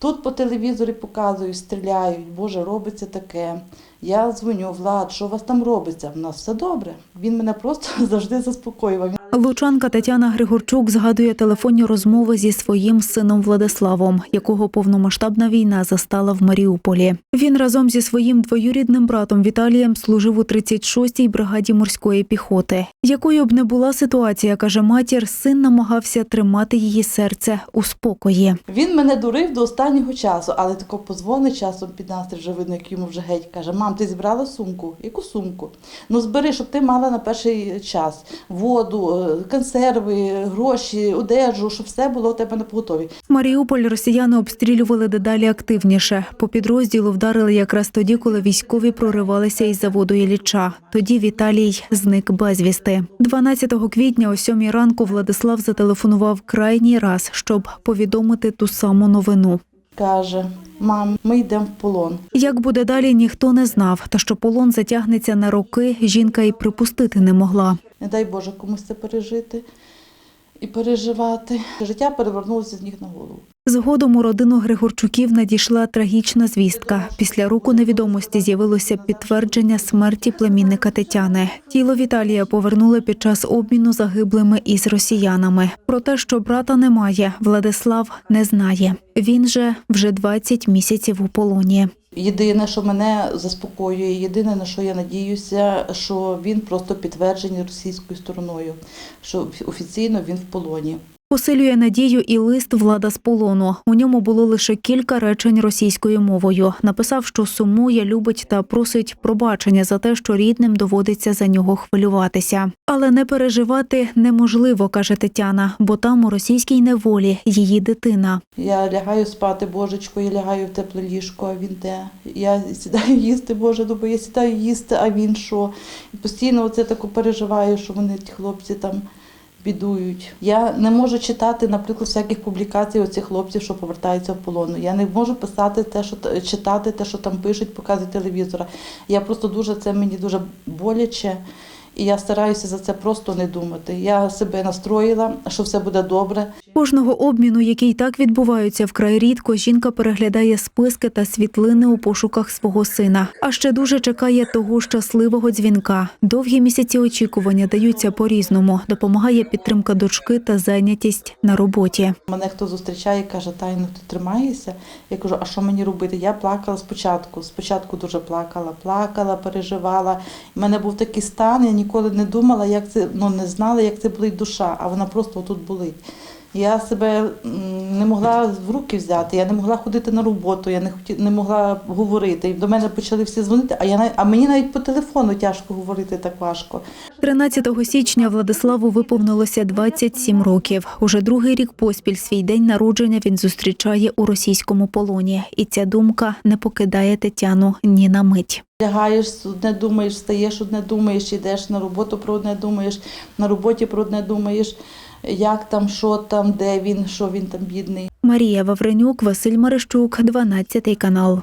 Тут по телевізорі показують, стріляють, Боже, робиться таке. Я дзвоню, Влад, що у вас там робиться? У нас все добре. Він мене просто завжди заспокоював. Лучанка Тетяна Григорчук згадує телефонні розмови зі своїм сином Владиславом, якого повномасштабна війна застала в Маріуполі. Він разом зі своїм двоюрідним братом Віталієм служив у 36-й бригаді морської піхоти. Якою б не була ситуація, каже матір, син намагався тримати її серце у спокої. Він мене дурив до останнього часу, але тако позвонить часом під настрій, вже видно, як йому вже геть каже: Мам, ти зібрала сумку? Яку сумку? Ну збери, щоб ти мала на перший час воду, консерви, гроші, одежу, щоб все було у тебе на поготові. Маріуполь росіяни обстрілювали дедалі активніше. По підрозділу вдарили якраз тоді, коли військові проривалися із заводу Ілліча. Тоді Віталій зник безвісти. 12 квітня о 7 ранку Владислав зателефонував крайній раз, щоб повідомити ту саму новину. Каже: Мам, ми йдемо в полон. Як буде далі, ніхто не знав. Та що полон затягнеться на роки, жінка й припустити не могла. Не дай Боже комусь це пережити і переживати. Життя перевернулося з ніг на голову. Згодом у родину Григорчуків надійшла трагічна звістка. Після руку невідомості з'явилося підтвердження смерті племінника Тетяни. Тіло Віталія повернули під час обміну загиблими із росіянами. Про те, що брата немає, Владислав не знає. Він же вже 20 місяців у полоні. Єдине, що мене заспокоює, єдине на що я надіюся, що він просто підтверджений російською стороною, що офіційно він в полоні. Посилює надію і лист влада з полону. У ньому було лише кілька речень російською мовою. Написав, що сумує, любить та просить пробачення за те, що рідним доводиться за нього хвилюватися. Але не переживати неможливо, каже Тетяна, бо там у російській неволі її дитина. Я лягаю спати, божечко, я лягаю в тепле ліжко, а він де? Я сідаю їсти, Боже, бо я сідаю їсти, а він що? І постійно оце тако переживаю, що вони, ті хлопці, там бідують. Я не можу читати, наприклад, всяких публікацій оцих хлопців, що повертаються в полону. Я не можу писати те, що читати те, що там пишуть, показують телевізора. Я просто дуже це мені дуже боляче. І я стараюся за це просто не думати. Я себе настроїла, що все буде добре. Кожного обміну, який так відбуваються вкрай рідко, жінка переглядає списки та світлини у пошуках свого сина. А ще дуже чекає того щасливого дзвінка. Довгі місяці очікування даються по-різному. Допомагає підтримка дочки та зайнятість на роботі. Мене хто зустрічає, каже, Тайно, ти тримаєшся? Я кажу, а що мені робити? Я плакала спочатку. Спочатку дуже плакала, плакала, переживала. У мене був такий стан, я ніколи не думала, як це, ну не знала, як це болить душа, а вона просто тут болить. Я себе не могла в руки взяти, я не могла ходити на роботу, я не хоті, не могла говорити. І до мене почали всі дзвонити, а я а мені навіть по телефону тяжко говорити так важко. 13 січня Владиславу виповнилося 27 років. Уже другий рік поспіль свій день народження він зустрічає у російському полоні. І ця думка не покидає Тетяну ні на мить. Лягаєш, одне думаєш, встаєш, одне думаєш, йдеш на роботу про одне думаєш, на роботі про одне думаєш, як там, що там, де він, що він там бідний. Марія Вавренюк, Василь Марищук, 12 канал.